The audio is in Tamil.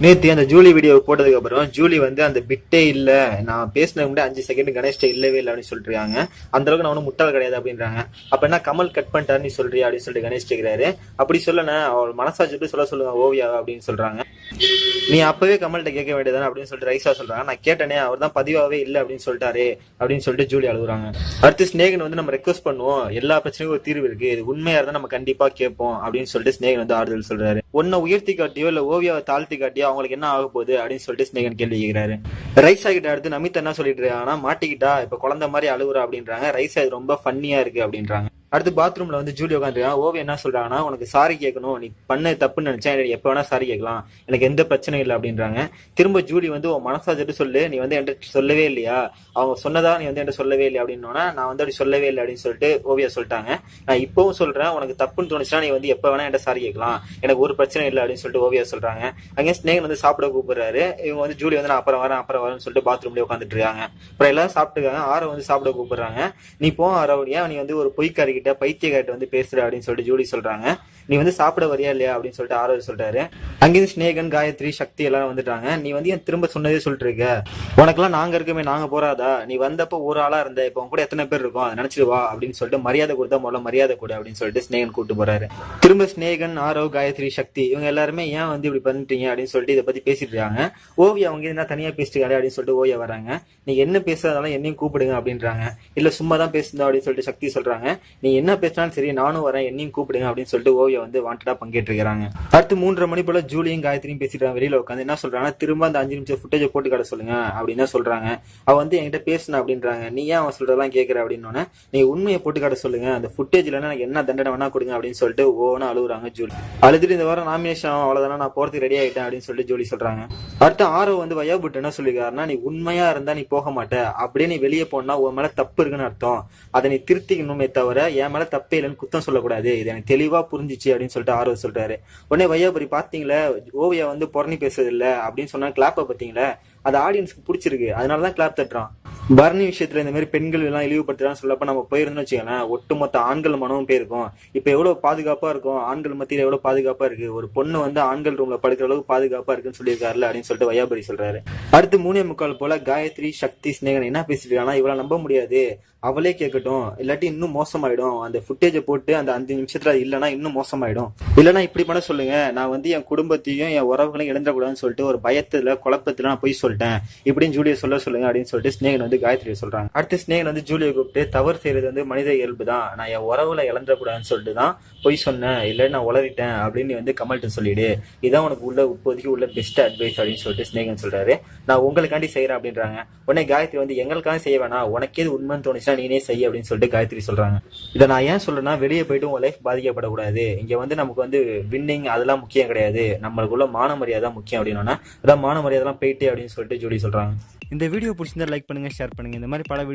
நேத்து அந்த ஜூலி வீடியோ போட்டதுக்கு அப்புறம் ஜூலி வந்து அந்த பிட்டே இல்ல. நான் பேசினது முன்னாடி அஞ்சு செகண்ட் கணேஷ்ட இல்லவே இல்லை அப்படின்னு சொல்றாங்க அந்த அளவுக்கு நான் ஒன்றும் முட்டாள் கிடையாது அப்படின்றாங்க. அப்ப என்ன கமல் கட் பண்ணிட்டாரு நீ சொல்றியா அப்படின்னு சொல்லிட்டு கணேஷ் கேக்குறாரு. அப்படி சொல்லன அவள் மனசாட்சி சொல்ல சொல்லுங்க ஓவியா அப்படின்னு சொல்றாங்க. நீ அப்பவே கமல்கிட்ட கேட்க வேண்டியதானே அப்படின்னு சொல்லிட்டு ரைசா சொல்றாங்க. நான் கேட்டனே அவர் தான் பதிவாவே இல்லை அப்படின்னு சொல்லிட்டாரு அப்படின்னு சொல்லிட்டு ஜூலி அழுகுறாங்க. அடுத்து ஸ்னேகன் வந்து நம்ம ரெக்வஸ்ட் பண்ணுவோம். எல்லா பிரச்சனைக்கும் ஒரு தீர்வு இருக்கு. இது உண்மையா இருந்தா நம்ம கண்டிப்பா கேட்போம் அப்படின்னு சொல்லிட்டு ஸ்னேகன் வந்து ஆறுதல் சொல்றாரு. உன்னை உயர்த்தி காட்டியோ இல்ல ஓவியாவை தாழ்த்தி காட்டியோ அவங்களுக்கு என்ன ஆக போகுது அப்படின்னு சொல்லிட்டு ஸ்னேகன் கேள்வி கேட்கிறாரு. ரைசா கிட்ட அடுத்து நமித் என்ன சொல்லிட்டு இருக்காங்கன்னா மாட்டிக்கிட்டா இப்ப குழந்தை மாதிரி அழுகுறா அப்படின்றாங்க. ரைசா இது ரொம்ப ஃபன்னியா இருக்கு அப்படின்றாங்க. அடுத்து பாத்ரூம்ல வந்து ஜூலி உட்காந்துருக்காங்க ஓவியம் என்ன சொல்றாங்கன்னா உனக்கு சாரி கேட்கணும். நீ பண்ண தப்புன்னு நினைச்சேன். எனக்கு எப்ப வேணா சாரி கேட்கலாம். எனக்கு எந்த பிரச்சனையும் இல்லை அப்படின்றாங்க. திரும்ப ஜூலி வந்து உன் மனசாச்சிட்டு சொல்லு. நீ வந்து என்கிட்ட சொல்லவே இல்லையா? அவங்க சொன்னதா நீ வந்து என்கிட்ட சொல்லவே இல்லை அப்படின்னோன்னா நான் வந்து அப்படி சொல்லவே இல்லை அப்படின்னு சொல்லிட்டு ஓவியா சொல்லிட்டாங்க. நான் இப்பவும் சொல்றேன். உனக்கு தப்புன்னு தோணுச்சுன்னா நீ வந்து எப்ப வேணா என்கிட்ட சாரி கேட்கலாம். எனக்கு ஒரு பிரச்சனை இல்லை அப்படின்னு சொல்லிட்டு ஓவியா சொல்றாங்க. அங்கே ஸ்னேகன் வந்து சாப்பிட கூப்பிடுறாரு. இவங்க வந்து ஜூலி வந்து நான் அப்புறம் வரேன் அப்புறம் வரேன்னு சொல்லிட்டு பாத்ரூம்லயே உட்காந்துட்டு இருக்காங்க. அப்புறம் எல்லாரும் சாப்பிட்டுருக்காங்க ஆரோ வந்து சாப்பிட கூப்பிடுறாங்க. நீ போ ஆரோடியா நீ வந்து ஒரு பொய்க்காரிக்கிட்ட பைத்தியக்காரிட்ட வந்து பேசுற அப்படின்னு சொல்லிட்டு ஜூலி சொல்றாங்க. நீ வந்து சாப்பிட வரியா இல்லையா அப்படின்னு சொல்லிட்டு ஆரோ சொல்றாரு. அங்கிருந்து ஸ்னேகன் காயத்ரி சக்தி எல்லாரும் வந்துட்டாங்க. நீ வந்து என் திரும்ப சொன்னதே சொல்லிட்டு இருக்க? உனக்கெல்லாம் நாங்க இருக்கமே நாங்க போறாதா? நீ வந்தப்போ ஒரு ஆளா இருந்த இப்போ உன் கூட எத்தனை பேர் இருக்கும்? அதை நினைச்சிட்டு வா அப்படின்னு சொல்லிட்டு மரியாதை கொடுத்தா முதல்ல மரியாதை கொடு அப்படின்னு சொல்லிட்டு ஸ்னேகன் கூட்டு போறாரு. திரும்ப ஸ்னேகன் ஆரோ காயத்ரி சக்தி இவங்க எல்லாருமே ஏன் வந்து இப்படி பண்ணிட்டீங்க அப்படின்னு சொல்லிட்டு இதை பத்தி பேசிட்டு இருக்காங்க. ஓவியா அவங்க என்ன தனியா பேசிட்டு அப்படின்னு சொல்லிட்டு ஓவியா வராங்க நீ என்ன பேசுறதாலும் என்னையும் கூப்பிடுங்க அப்படின்றாங்க. இல்ல சும்மா தான் பேசுந்தா அப்படின்னு சொல்லிட்டு சக்தி சொல்றாங்க. நீ என்ன பேசினாலும் சரி நானும் வரேன் என்னையும் கூப்பிடுங்க அப்படின்னு சொல்லிட்டு ஓவியா வந்து வாண்டடா பங்கேற்றுக்கிறாங்க அடுத்து மூன்றரை மணி போல ஜூலியும் காயத்ரியும் பேசிட்டு வெளியில உட்காந்து என்ன சொல்றாங்கன்னா திரும்ப அந்த அஞ்சு நிமிஷம் ஃபுட்டேஜை போட்டு காட்ட சொல்லுங்க அப்படின்னு சொல்றாங்க. அவ வந்து என்கிட்ட பேசுன அப்படின்றாங்க. நீ ஏன் அவன் சொல்றதெல்லாம் கேட்கற அப்படின்னு நீ உண்மையை போட்டு காட்ட சொல்லுங்க அந்த ஃபுட்டேஜ்ல எனக்கு என்ன தண்டனை வேணா கொடுங்க அப்படின்னு சொல்லிட்டு ஓன அழுகுறாங்க ஜூலி. அழுதுட்டு இந்த வாரம் நாமினேஷன் அவ்வளவுதானே நான் போறதுக்கு ரெடி ஆயிட்டேன் அப்படின்னு சொல்லிட்டு ஜூலி சொல்றாங்க. அடுத்து ஆரோ வந்து வயாபுட்டு என்ன சொல்லிருக்காருன்னா நீ உண்மையா இருந்தா நீ போக மாட்ட அப்படியே நீ வெளியே போனா உன் மேல தப்பு இருக்குன்னு அர்த்தம். அதை நீ திருத்திக்கணுமே தவிர என் மேலே தப்பே இல்லைன்னு குத்தம் சொல்லக்கூடாது. இது எனக்கு தெளிவாக புரிஞ்சிச்சு அப்படின்னு சொல்லிட்டு ஆர்வம் சொல்கிறாரு உடனே வையாபுரி பார்த்தீங்களே ஓவியா வந்து புறணி பேசுறது அப்படின்னு சொன்னா கிளாப்பை பார்த்தீங்களா அது ஆடியன்ஸ்க்கு பிடிச்சிருக்கு. அதனால தான் கிளாப் தட்டுறான். பரணி விஷயத்துல இந்த மாதிரி பெண்கள் எல்லாம் இழிவுபடுத்துறான்னு சொல்லப்ப நம்ம போயிருந்தோம்னு வச்சுக்கோங்களேன் ஒட்டுமொத்த ஆண்கள் மனமும் போயிருக்கும் இப்ப எவ்வளவு பாதுகாப்பா இருக்கும்? ஆண்கள் மத்தியில எவ்வளவு பாதுகாப்பா இருக்கு? ஒரு பொண்ணு வந்து ஆண்கள் ரூம்ல படுக்கிற அளவுக்கு பாதுகாப்பா இருக்குன்னு சொல்லியிருக்காருல அப்படின்னு சொல்லிட்டு வையாபுரி சொல்றாரு. அடுத்து மூணே முக்கால் போல காயத்ரி சக்தி ஸ்னேகன் என்ன பேசிட்டு இருக்காங்கன்னா இவளை நம்ப முடியாது. அவளே கேட்கட்டும். இல்லாட்டி இன்னும் மோசமாயிடும். அந்த ஃபுட்டேஜை போட்டு அந்த அஞ்சு நிமிஷத்துல இல்லைன்னா இன்னும் மோசமாயிடும். இல்லைன்னா இப்படி பண்ண சொல்லுங்க. நான் வந்து என் குடும்பத்தையும் என் உறவுகளையும் இழந்துடக்கூடாதுன்னு சொல்லிட்டு ஒரு பயத்துல குழப்பத்துல நான் போய் சொல்லிட்டேன். இப்படின்னு ஜூலியை சொல்ல சொல்லுங்க அப்படின்னு சொல்லிட்டு ஸ்னேகன் வந்து காயத்ரியை சொல்றாங்க. அடுத்து ஸ்னேகன் வந்து ஜூலியை கூப்பிட்டு தவறு செய்யறது வந்து மனித இயல்பு தான். நான் என் உறவுல இழந்துடக்கூடாதுன்னு சொல்லிட்டு தான் பொய் சொன்னேன். இல்லை நான் உளறிட்டேன். அப்படின்னு வந்து கமல்கிட்ட சொல்லிடு. இதான் உனக்கு உள்ள இப்போதைக்கு உள்ள பெஸ்ட் அட்வைஸ் அப்படின்னு சொல்லிட்டு ஸ்னேகன் சொல்றாரு. நான் உங்களுக்காண்டி செய்யறேன் அப்படின்றாங்க. உடனே காயத்ரி வந்து எங்களுக்காக செய்ய வேணாம். உனக்கே உண்மைன்னு தோணுச்சுன்னா நீனே செய்ய அப்படின்னு சொல்லிட்டு காயத்ரி சொல்றாங்க. இதை நான் ஏன் சொல்றேன்னா வெளியே போயிட்டு உங்க லைஃப் பாதிக்கப்படக்கூடாது. இங்க வந்து நமக்கு வந்து வின்னிங் அதெல்லாம் முக்கியம் கிடையாது. நம்மளுக்குள்ள மான மரியாதை முக்கியம் அப்படின்னா அதான் மான மரியாதைலாம் போயிட்டு அப்படின்னு சொல்லிட்டு ஜோடி சொல்றாங்க. இந்த வீடியோ பிடிச்சிருந்தா லைக் பண்ணுங்க ஷேர் பண்ணுங்க. இந்த மாதிரி பல